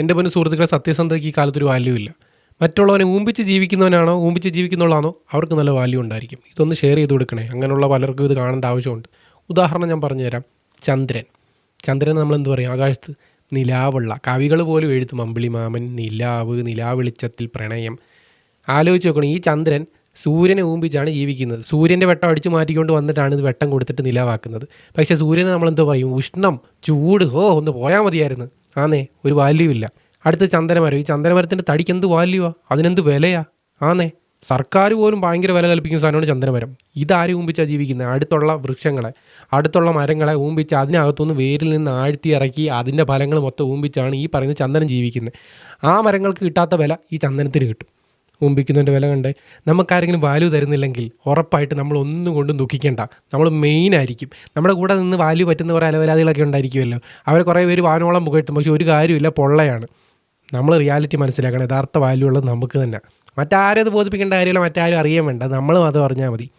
എന്റെ പൊന്നു സുഹൃത്തുക്കളെ സത്യസന്ധതയ്ക്ക് ഈ കാലത്തൊരു വാല്യൂ ഇല്ല. മറ്റുള്ളവനെ ഊമ്പിച്ച് ജീവിക്കുന്നവനാണോ ഊമ്പിച്ച് ജീവിക്കുന്നവളാണോ അവർക്ക് നല്ല വാല്യൂ ഉണ്ടായിരിക്കും. ഇതൊന്ന് ഷെയർ ചെയ്ത് കൊടുക്കണേ. അങ്ങനെയുള്ള പലർക്കും ഇത് കാണേണ്ട ആവശ്യമുണ്ട്. ഉദാഹരണം ഞാൻ പറഞ്ഞുതരാം. ചന്ദ്രൻ. ചന്ദ്രൻ നമ്മൾ എന്ത് പറയും? ആകാശത്ത് നിലാവുള്ള കവികൾ പോലും എഴുത്തും. അമ്പിളി മാമൻ നിലാവ് നിലാവെളിച്ചത്തിൽ പ്രണയം. ആലോചിച്ച് നോക്കണം ഈ ചന്ദ്രൻ സൂര്യനെ ഊമ്പിച്ചാണ് ജീവിക്കുന്നത്. സൂര്യന്റെ വെട്ടം അടിച്ചു മാറ്റിക്കൊണ്ട് വന്നിട്ടാണ് ഇത് വെട്ടം കൊടുത്തിട്ട് നിലാവാക്കുന്നത്. പക്ഷേ സൂര്യനെ നമ്മൾ എന്തോ പറയും? ഉഷ്ണം ചൂട് ഓ ഒന്ന് പോയാൽ മതിയായിരുന്നു. ആന്നേ ഒരു വാല്യൂ ഇല്ല. അടുത്ത ചന്ദനമരം. ഈ ചന്ദനമരത്തിന്റെ തടിക്ക് എന്ത് വാല്യൂവാ അതിനെന്ത് വിലയാ? ആന്നേ സർക്കാർ പോലും ഭയങ്കര വില കൽപ്പിക്കുന്ന സാധനമാണ് ചന്ദനമരം. ഇതാരും ഊമ്പിച്ചാണ് ജീവിക്കുന്നത് അടുത്തുള്ള വൃക്ഷങ്ങളെ. അടുത്തുള്ള മരങ്ങളെ ഊമ്പിച്ച് അതിനകത്തുനിന്ന് വേരിൽ നിന്ന് ആഴ്ത്തി ഇറക്കി അതിന്റെ ഫലങ്ങൾ മൊത്തം ഊമ്പിച്ചാണ് ഈ പറയുന്ന ചന്ദനം ജീവിക്കുന്നത് ആ മരങ്ങൾക്ക് കിട്ടാത്ത വില ഈ ചന്ദനത്തിന് കിട്ടും. ഊമ്പിക്കുന്നതിന്റെ വില കണ്ടേ. നമുക്കാരെങ്കിലും വാല്യൂ തരുന്നില്ലെങ്കിൽ ഉറപ്പായിട്ട് നമ്മൾ ഒന്നും കൊണ്ടും ദുഃഖിക്കേണ്ട. നമ്മൾ മെയിൻ ആയിരിക്കും. നമ്മുടെ കൂടെ നിന്ന് വാല്യൂ പറ്റുന്ന കുറേ അലവരാതികളൊക്കെ ഉണ്ടായിരിക്കുമല്ലോ. അവർ കുറേ പേര് വാനോളം പുകഴ്ത്തും. പക്ഷേ ഒരു കാര്യമില്ല പൊള്ളയാണ്. നമ്മൾ റിയാലിറ്റി മനസ്സിലാക്കണം. യഥാർത്ഥ വാല്യൂ ഉള്ളത് നമുക്ക് തന്നെ. മറ്റാരും അത് ബോധിപ്പിക്കേണ്ട കാര്യമില്ല മറ്റാരും അറിയാൻ വേണ്ട. നമ്മൾ അത് പറഞ്ഞാൽ മതി.